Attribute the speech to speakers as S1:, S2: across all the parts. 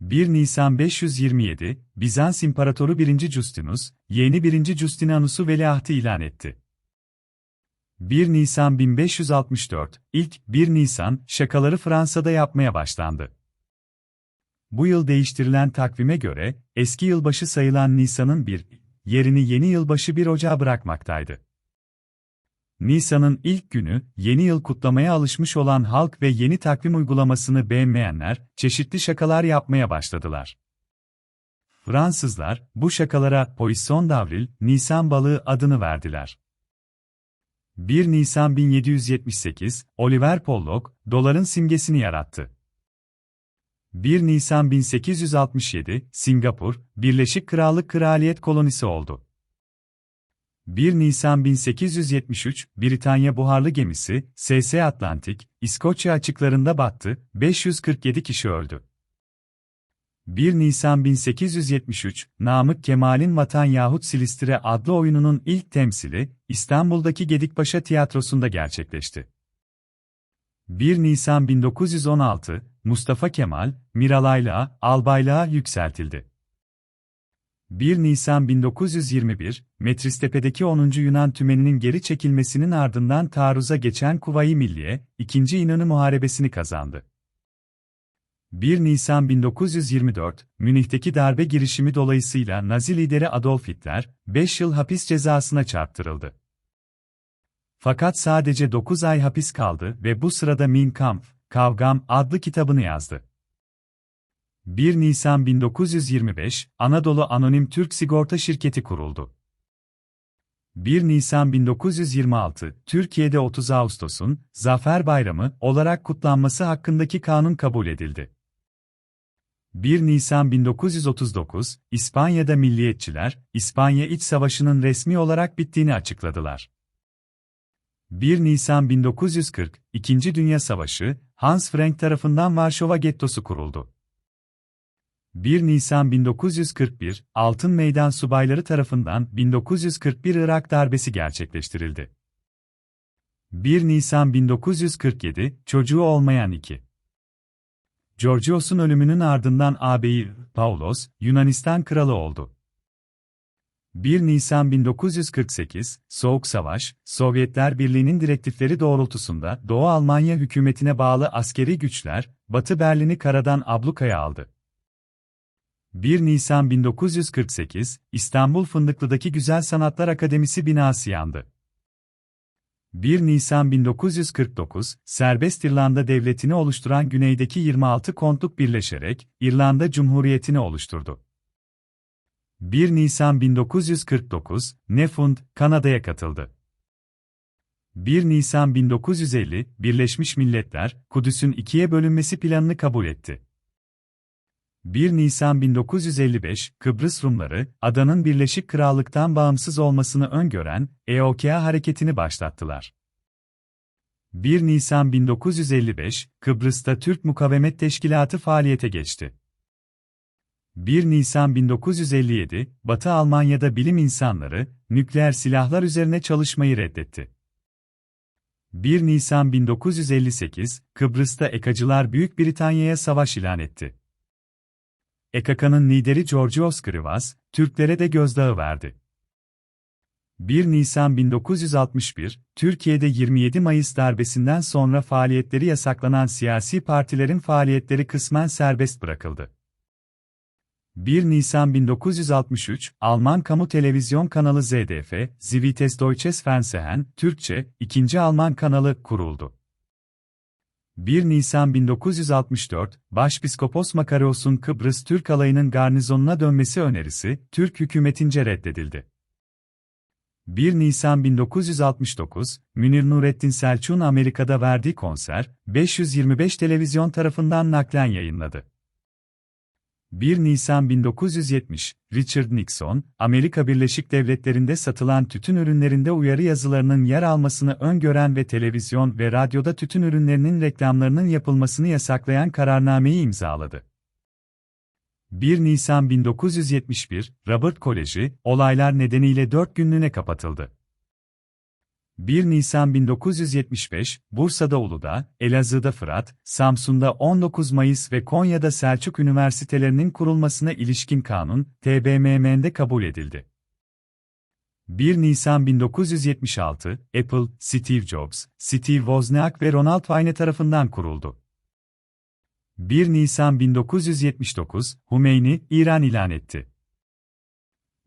S1: 1 Nisan 527, Bizans İmparatoru 1. Justinus, yeğeni 1. Justinianus'u veliahtı ilan etti. 1 Nisan 1564, ilk 1 Nisan şakaları Fransa'da yapmaya başlandı. Bu yıl değiştirilen takvime göre, eski yılbaşı sayılan Nisan'ın bir yerini yeni yılbaşı 1 Ocağı bırakmaktaydı. Nisan'ın ilk günü, yeni yıl kutlamaya alışmış olan halk ve yeni takvim uygulamasını beğenmeyenler, çeşitli şakalar yapmaya başladılar. Fransızlar, bu şakalara Poisson d'Avril, Nisan balığı adını verdiler. 1 Nisan 1778, Oliver Pollock, doların simgesini yarattı. 1 Nisan 1867, Singapur, Birleşik Krallık Kraliyet kolonisi oldu. 1 Nisan 1873, Britanya buharlı gemisi, SS Atlantik, İskoçya açıklarında battı, 547 kişi öldü. 1 Nisan 1873, Namık Kemal'in Vatan yahut Silistire adlı oyununun ilk temsili, İstanbul'daki Gedikpaşa Tiyatrosu'nda gerçekleşti. 1 Nisan 1916, Mustafa Kemal, Miralaylığa, albaylığa yükseltildi. 1 Nisan 1921, Metristepe'deki 10. Yunan tümeninin geri çekilmesinin ardından taarruza geçen Kuvayi Milliye, 2. İnönü Muharebesini kazandı. 1 Nisan 1924, Münih'teki darbe girişimi dolayısıyla Nazi lideri Adolf Hitler, 5 yıl hapis cezasına çarptırıldı. Fakat sadece 9 ay hapis kaldı ve bu sırada Min Kampf, Kavgam adlı kitabını yazdı. 1 Nisan 1925, Anadolu Anonim Türk Sigorta Şirketi kuruldu. 1 Nisan 1926, Türkiye'de 30 Ağustos'un Zafer Bayramı olarak kutlanması hakkındaki kanun kabul edildi. 1 Nisan 1939, İspanya'da milliyetçiler, İspanya İç Savaşı'nın resmi olarak bittiğini açıkladılar. 1 Nisan 1940, İkinci Dünya Savaşı, Hans Frank tarafından Varşova Gettosu kuruldu. 1 Nisan 1941, Altın Meydan subayları tarafından 1941 Irak darbesi gerçekleştirildi. 1 Nisan 1947, çocuğu olmayan 2. Georgios'un ölümünün ardından ağabeyi Paulos, Yunanistan kralı oldu. 1 Nisan 1948, Soğuk Savaş, Sovyetler Birliği'nin direktifleri doğrultusunda Doğu Almanya hükümetine bağlı askeri güçler, Batı Berlin'i karadan ablukaya aldı. 1 Nisan 1948, İstanbul Fındıklı'daki Güzel Sanatlar Akademisi binası yandı. 1 Nisan 1949, Serbest İrlanda Devleti'ni oluşturan güneydeki 26 kontluk birleşerek, İrlanda Cumhuriyeti'ni oluşturdu. 1 Nisan 1949, Nefund, Kanada'ya katıldı. 1 Nisan 1950, Birleşmiş Milletler, Kudüs'ün ikiye bölünmesi planını kabul etti. 1 Nisan 1955, Kıbrıs Rumları, adanın Birleşik Krallık'tan bağımsız olmasını öngören EOKA hareketini başlattılar. 1 Nisan 1955, Kıbrıs'ta Türk Mukavemet Teşkilatı faaliyete geçti. 1 Nisan 1957, Batı Almanya'da bilim insanları, nükleer silahlar üzerine çalışmayı reddetti. 1 Nisan 1958, Kıbrıs'ta Ekacılar Büyük Britanya'ya savaş ilan etti. EKK'nın lideri Georgios Krivas, Türklere de gözdağı verdi. 1 Nisan 1961, Türkiye'de 27 Mayıs darbesinden sonra faaliyetleri yasaklanan siyasi partilerin faaliyetleri kısmen serbest bırakıldı. 1 Nisan 1963, Alman kamu televizyon kanalı ZDF, Zivites Deutsches Fernsehen, Türkçe, ikinci Alman kanalı kuruldu. 1 Nisan 1964, Başpiskopos Makarios'un Kıbrıs Türk alayının garnizonuna dönmesi önerisi, Türk hükümetince reddedildi. 1 Nisan 1969, Münir Nurettin Selçuk'un Amerika'da verdiği konser, 525 televizyon tarafından naklen yayınladı. 1 Nisan 1970, Richard Nixon, Amerika Birleşik Devletleri'nde satılan tütün ürünlerinde uyarı yazılarının yer almasını öngören ve televizyon ve radyoda tütün ürünlerinin reklamlarının yapılmasını yasaklayan kararnameyi imzaladı. 1 Nisan 1971, Robert Koleji, olaylar nedeniyle 4 günlüğüne kapatıldı. 1 Nisan 1975, Bursa'da Uludağ, Elazığ'da Fırat, Samsun'da 19 Mayıs ve Konya'da Selçuk Üniversitelerinin kurulmasına ilişkin kanun, TBMM'de kabul edildi. 1 Nisan 1976, Apple, Steve Jobs, Steve Wozniak ve Ronald Wayne tarafından kuruldu. 1 Nisan 1979, Hümeyni, İran ilan etti.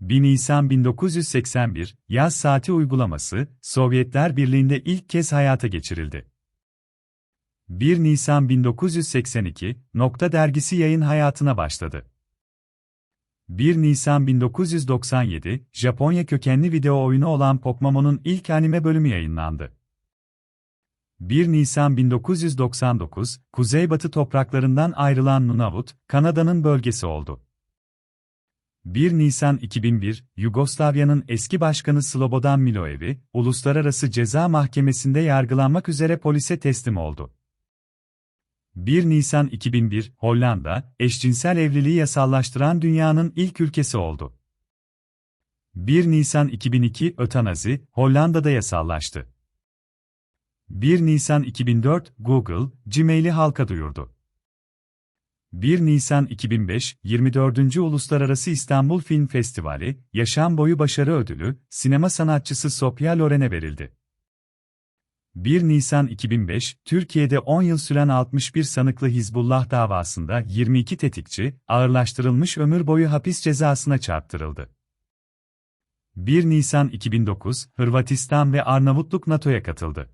S1: 1 Nisan 1981, yaz saati uygulaması, Sovyetler Birliği'nde ilk kez hayata geçirildi. 1 Nisan 1982, Nokta dergisi yayın hayatına başladı. 1 Nisan 1997, Japonya kökenli video oyunu olan Pokemon'un ilk anime bölümü yayınlandı. 1 Nisan 1999, Kuzeybatı topraklarından ayrılan Nunavut, Kanada'nın bölgesi oldu. 1 Nisan 2001, Yugoslavya'nın eski başkanı Slobodan Milojevic, Uluslararası Ceza Mahkemesi'nde yargılanmak üzere polise teslim oldu. 1 Nisan 2001, Hollanda, eşcinsel evliliği yasallaştıran dünyanın ilk ülkesi oldu. 1 Nisan 2002, ötanazi, Hollanda'da yasallaştı. 1 Nisan 2004, Google, Gmail'i halka duyurdu. 1 Nisan 2005, 24. Uluslararası İstanbul Film Festivali, Yaşam Boyu Başarı Ödülü, sinema sanatçısı Sofia Loren'e verildi. 1 Nisan 2005, Türkiye'de 10 yıl süren 61 sanıklı Hizbullah davasında 22 tetikçi, ağırlaştırılmış ömür boyu hapis cezasına çarptırıldı. 1 Nisan 2009, Hırvatistan ve Arnavutluk NATO'ya katıldı.